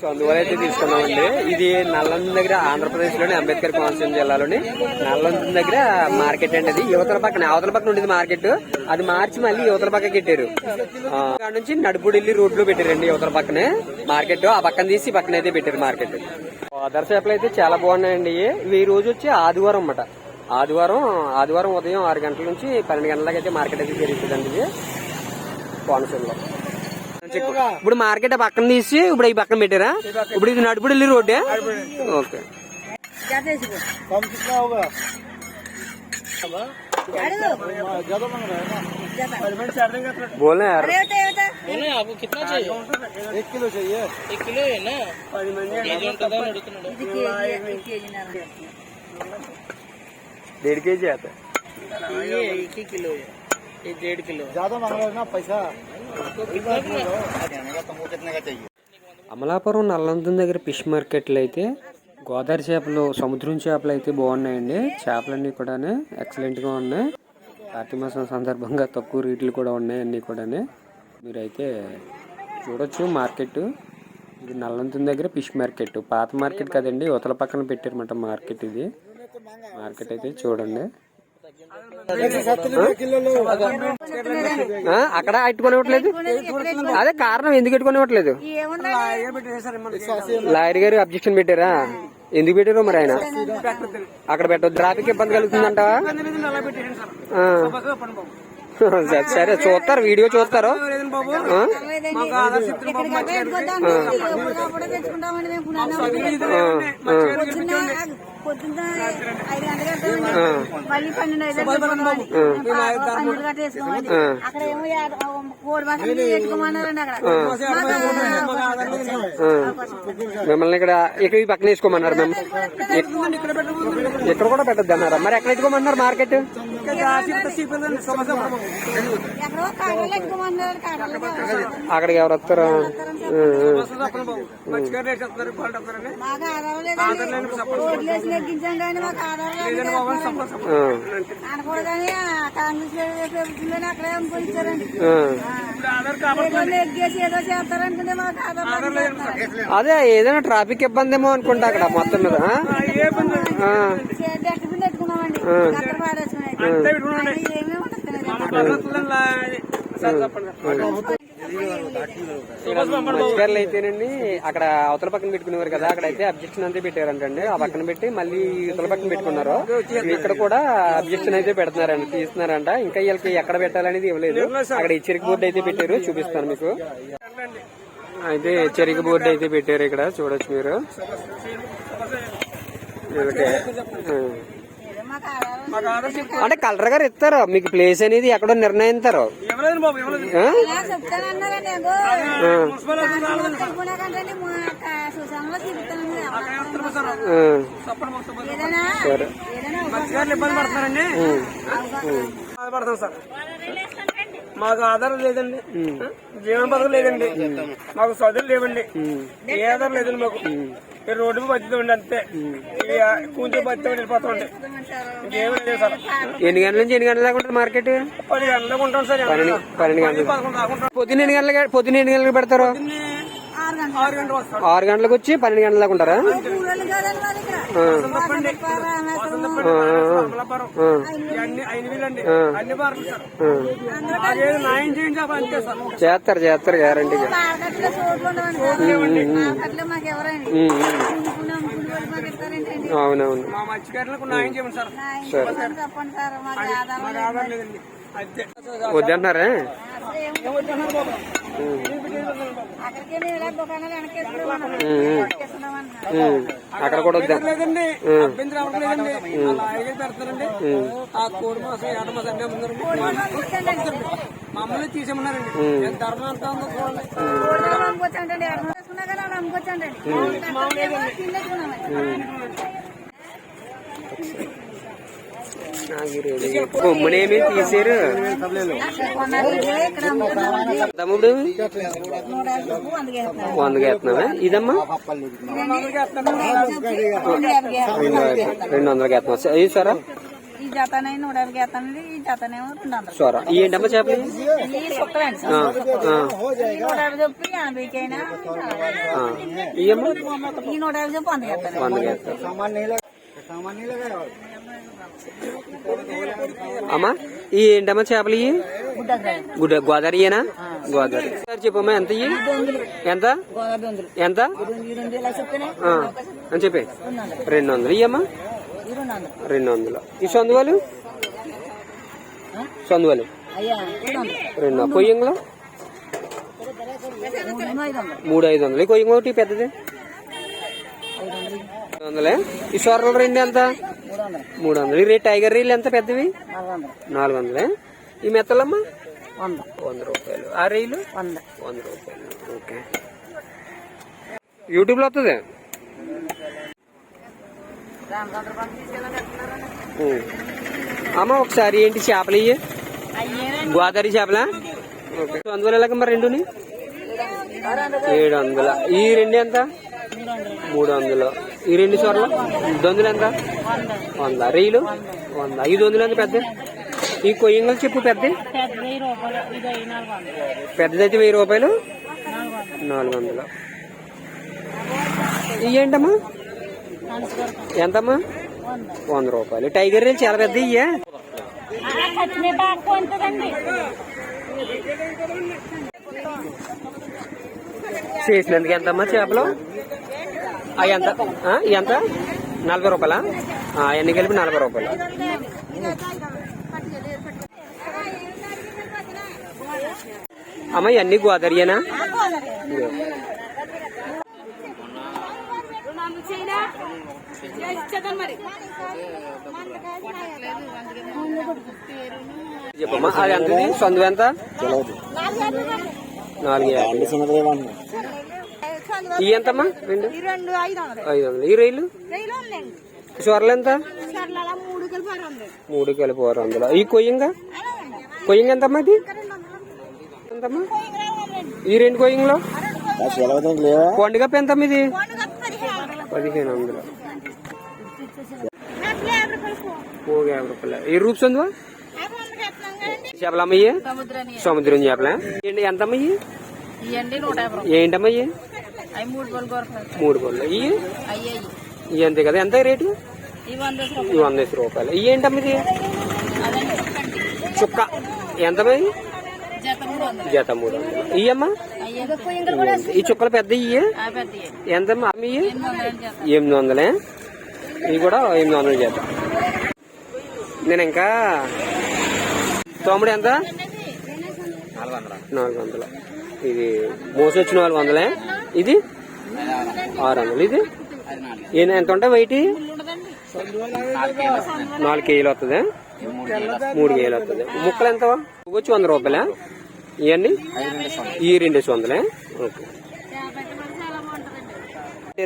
So అందువల్ల అయితే తీసుకున్నామండి. ఇది నల్లంద దగ్గర ఆంధ్రప్రదేశ్లోని అంబేద్కర్ కోనసీమ జిల్లాలోని నల్లంద దగ్గర మార్కెట్ అండి అది. యువతల పక్కన అవతల పక్కన ఉండేది మార్కెట్. అది మార్చి మళ్ళీ యువతల పక్కకి పెట్టారు అక్కడ నుంచి నడుపుడిల్లి రోడ్లో పెట్టారండి యువతల పక్కనే మార్కెట్. ఆ పక్కన తీసి పక్కన అయితే పెట్టారు మార్కెట్. గోదావరి చేపలు అయితే చాలా బాగున్నాయండి. ఇవి ఈ రోజు వచ్చి ఆదివారం అన్నమాట. ఆదివారం ఆదివారం ఉదయం ఆరు గంటల నుంచి పన్నెండు గంటలకైతే అయితే మార్కెట్ అయితే జరుగుతుందండి ఇది కోనసీమలో. ఇప్పుడు మార్కెట్ ఆ పక్కన తీసి ఇప్పుడు ఈ పక్కన పెట్టారా ఇప్పుడు ఇది నడుపుడు వెళ్ళి రోడ్డే ఓకే कम कितना होगा ज्यादा मांग रहा है ना बोले यार आपको कितना चाहिए एक किलो चाहिए एक किलो है ना కేజీ ఉంటుందా అని అడుగుతున్నాడు डेढ़ के जी आता ये एक ही किलो है ये डेढ़ किलो ज्यादा मांग रहा है ना पैसा అమలాపురం నల్లంతం దగ్గర ఫిష్ మార్కెట్లో అయితే గోదావరి చేపలు సముద్రం చేపలు అయితే బాగున్నాయండి. చేపలన్నీ కూడా ఎక్సలెంట్గా ఉన్నాయి. కార్తీక మాసం సందర్భంగా తక్కువ రేట్లు కూడా ఉన్నాయి అన్నీ కూడా మీరైతే చూడొచ్చు మార్కెట్ ఇది నల్లంతం దగ్గర ఫిష్ మార్కెట్. పాత మార్కెట్ కదండి ఉతల పక్కన పెట్టారన్నమాట మార్కెట్ ఇది. మార్కెట్ అయితే చూడండి. అక్కడ అట్టుకొని ఇవ్వట్లేదు అదే కారణం ఎందుకు పెట్టుకునివ్వట్లేదు లాయర్ గారు అబ్జెక్షన్ పెట్టారా? ఎందుకు పెట్టారు మరి ఆయన? అక్కడ పెట్టదు ట్రాఫిక్ ఇబ్బంది కలుగుతుందంట సరే, సరే చూస్తారు. వీడియో చూస్తారు. పొద్దున్న ఐదు గంటలకు మళ్ళీ పన్నెండు ఐదు గంటలకు పన్నెండు గంటలు వేసుకోమని అక్కడ ఏమో యాడ- కోడి మాసం పెట్టుకోమన్నారండి అక్కడ ఆ. మిమ్మల్ని ఇక్కడ ఇక్కడ పక్కన వేసుకోమన్నారు మేము ఇక్కడ కూడా పెట్టద్దు అన్నారా మరి ఎక్కడ వేసుకోమన్నారు మార్కెట్ అక్కడికి ఎవరు వస్తారా అదే ఏదైనా ట్రాఫిక్ ఇబ్బంది ఏమో అనుకుంటా అక్కడ మొత్తం మీద. డస్ట్బిన్ పెట్టుకున్నామండి మత్స్యకారులు అయితేనండి అక్కడ అవతల పక్కన పెట్టుకునేవారు కదా అక్కడ అయితే అబ్జెక్షన్ అంతే పెట్టారంటండి. ఆ పక్కన పెట్టి మళ్ళీ ఇవతల పక్కన పెట్టుకున్నారు. ఇక్కడ కూడా అబ్జెక్షన్ అయితే పెడుతున్నారండి తీస్తున్నారంట. ఇంకా వీళ్ళకి ఎక్కడ పెట్టాలనేది ఇవ్వలేదు. అక్కడ హెచ్చరిక బోర్డు అయితే పెట్టారు చూపిస్తాను మీకు. అయితే హెచ్చరిక బోర్డు అయితే పెట్టారు ఇక్కడ చూడొచ్చు మీరు. వీళ్ళకి అంటే కలెక్టర్ గారు ఇస్తారు. మీకు ప్లేస్ అనేది ఎక్కడో సార్. మాకు ఆధారం లేదండి. జీవన పథకం లేదండి. మాకు చదువులు లేవండి. ఏ ఆధారం లేదండి మాకు. రోడ్డు బతుకుతుంది ఉండి అంతే. ఈ కూంచో వెళ్ళిపోతామండి ఇంకేమీ లేదు సార్. ఎన్ని గంటల నుంచి ఎన్ని గంటల దాకా ఉంటుంది మార్కెట్ పది గంటలకు ఉంటాం సార్. పన్నెండు పన్నెండు గంటలు పొద్దున్న ఎన్ని గంటలకి పొద్దున్న ఎన్ని గంటలకు పెడతారు? ఆరు గంటలకు వచ్చి పన్నెండు గంటల దాకా ఉంటారా? చేస్తారు చేస్తారు గ్యారంటీగా అవునవును. మా మత్స్యకారులకు న్యాయం చేయండి సార్. అంతే వద్దంటున్నారా. అక్కడ కూడా వద్దా? మమ్మల్ని తీసేమన్నారండి ఎంత ధర్మం ఎంత ఉందో చూడండి. కొమ్మునేమి తీసారు తమ్ముడు వేస్తున్నావా ఇదమ్మా రెండు రెండు వందలకి వేస్తున్నావా ఇది సారా? జతనే నూట యాభై చేస్తానండి ఈ జతనేమో ఈ ఏంటమ్మ చేపలు నూట యాభై చెప్పి అమ్మా ఈ ఏంటమ్మా చేపలు ఇవి గుడ్ గోదావరియేనా గోదావరి సార్ చెప్పమ్మా ఎంత ఇవి ఎంత ఎంత అని చెప్పి రెండు వందలు ఇయ్యమ్మా రెండు వందలు. ఈ సొందువాలు? సొందువాలు. రెండు కొయ్యంగులు? మూడు ఐదు వందలు. కొయ్యంగు ఒకటి పెద్దది? వందలు. ఈ సొర్రలు రెండు ఎంత? మూడు వందలు. ఈ రే టైగర్ రీల్ ఎంత పెద్దవి? నాలుగు వందలు. ఈ మెత్తలమ్మా? వంద. రూపాయలు. ఆ రీలు? వంద. వంద రూపాయలు. ఓకే. యూట్యూబ్లో వస్తుంది అమ్మ ఒకసారి ఏంటి చేపలు ఇవి గోదావరి చేపలా? ఓకే. అందువల్ల ఎలాగ మరి రెండుని? ఏడు వందల. ఈ రెండు ఎంత? మూడు వందలు. ఈ రెండు చోట్ల దొందులు ఎంత? వంద. రీలు వంద. ఐదు వందలు ఎంత పెద్ద? ఈ కొయ్యంగలు చెప్పు పెద్ద? పెద్దదైతే వెయ్యి రూపాయలు? నాలుగు వందలు. నాలుగు వందలు ఇవి ఏంటమ్మా? ఎంతమ్మా? వంద రూపాయలు. టైగర్ రీల్ చాలా పెద్ద ఇయ్యే? చేసినందుకు ఎంతమ్మా చేపలు? అవి ఎంత? ఎంత? నలభై రూపాయలా? ఎన్ని కలిపి నలభై రూపాయలు? అమ్మ ఇవన్నీ గోదావరియేనా చెప్పమ్మా అది ఎంత ఇది? సొంతం ఎంత? నాలుగు. యాభై ఈ ఎంతమ్మా? రెండు? ఈ ఐదు వందలు. రైలు? రైలు ఉందండి సొరలు ఎంత? సర్లు అలా మూడు కలిపి ఆరు వందలు. మూడు కలిపి ఆరు వందలు. ఈ కొయ్యంగా? కొయ్యంగా ఎంతమ్మా ఇది? ఎంతమ్మా? ఈ రెండు కొయ్యంలో పండుగ ఎంతమ్మా ఇది? పదిహేను వందలు. యాభై రూపాయలు. ఈ రూప్స్ ఉందా సముద్రం చేపల. ఏంటి ఇయ్యి? అవి మూడు ఇయ్యి? అయ్యాయి ఇయ్యి అంతే కదా. ఎంత రేటు? ఇవి వంద రూపాయలు. ఇయ్యి ఏంటమ్మా ఇది? అదండి చెప్పండి చుక్క. ఎంతమ్మా ఇయ్యి జత మూడు వందలు. ఇయ్యమ్మా? ఈ చుక్కలు పెద్ద ఇయ్యి? ఎంతమ్మా? అమ్మ ఎనిమిది వందలే ఇవి కూడా ఎనిమిది వందలు చేద్దాం నేను ఇంకా తోముడు ఎంత? నాలుగు వందలు. ఇది మోసొచ్చి నాలుగు వందలే. ఇది? ఆరు వందలు. ఇది? ఎంత ఉంటాయి వైట్ నాలుగు కేజీలు వస్తుంది మూడు కేజీలు వస్తుంది ముక్కలు ఎంత వచ్చి వంద రూపాయలే? ఇవన్నీ? ఈ రెండు వందలే. ఓకే.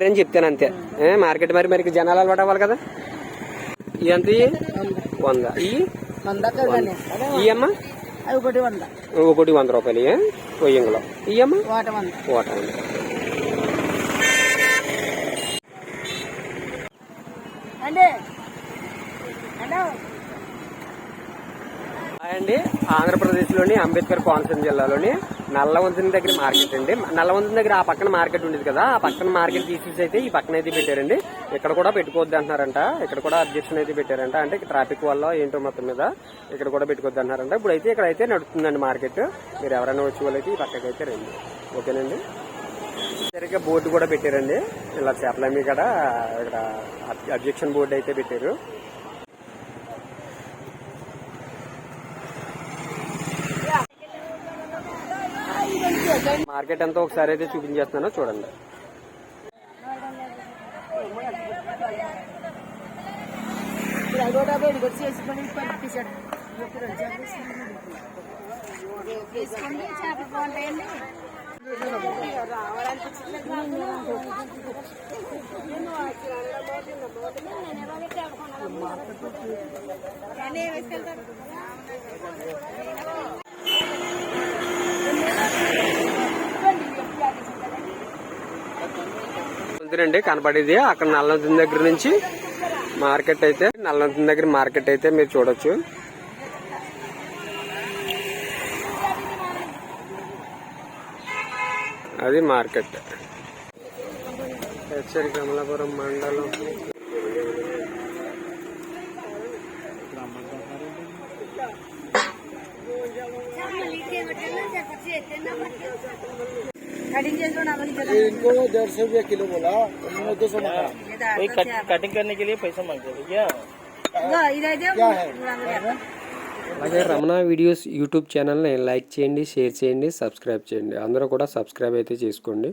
అని చెప్తాను అంతే. మార్కెట్ మరి మరి జనాలు అలవాటు అవ్వాలి కదా. ఎంత? వంద. అవి ఒకటి వంద. ఒకటి వంద రూపాయలు ఇయ్య కొయ్యంగులో. ఇయ్యమ్మా వాట వంద. ఓట వంద. అండి అండి. ఆంధ్రప్రదేశ్లోని అంబేద్కర్ కోనసీమ జిల్లాలోని నల్లవంతుని దగ్గర మార్కెట్ అండి. నల్లవంతుని దగ్గర ఆ పక్కన మార్కెట్ ఉండేది కదా. ఆ పక్కన మార్కెట్ తీసేసి అయితే ఈ పక్కన అయితే పెట్టారండి. ఇక్కడ కూడా పెట్టుకోవద్దు అంటున్నారంట. ఇక్కడ కూడా అబ్జెక్షన్ అయితే పెట్టారంట. అంటే ట్రాఫిక్ వల్ల ఏంటో మొత్తం మీద ఇక్కడ కూడా పెట్టుకోవద్దు అంటున్నారంట. ఇప్పుడు అయితే ఇక్కడ అయితే నడుస్తుందండి మార్కెట్. మీరు ఎవరైనా వచ్చే వాళ్ళైతే ఈ పక్కకి అయితే రండి. ఓకేనండి? సరిగ్గా బోర్డు కూడా పెట్టారండి. ఇలా చేపలమ్మి కూడా ఇక్కడ అబ్జెక్షన్ బోర్డు అయితే పెట్టారు. మార్కెట్ అంతా ఒకసారి అయితే చూపించేస్తున్నాను. చూడండి. తీసుకోండి చేపలు బాగుంటాయండి అంతేనండి కనపడేది అక్కడ నల్లదిన దగ్గర నుంచి. మార్కెట్ అయితే నల్లంతుల దగ్గర మార్కెట్ అయితే మీరు చూడొచ్చు అది మార్కెట్ హెచ్చరి కమలాపురం మండలం कटिंग చేసి నాకు इनको डेढ़ सौ रुपया किलो बोला उन्होंने दो सौ मांगा कटिंग करने के लिए पैसा मांगते थे क्या ఇదైతే क्या है అలాగే రమణ వీడియోస్ యూట్యూబ్ ఛానల్ని లైక్ చేయండి షేర్ చేయండి సబ్స్క్రైబ్ చేయండి అందరూ కూడా సబ్స్క్రైబ్ అయితే చేసుకోండి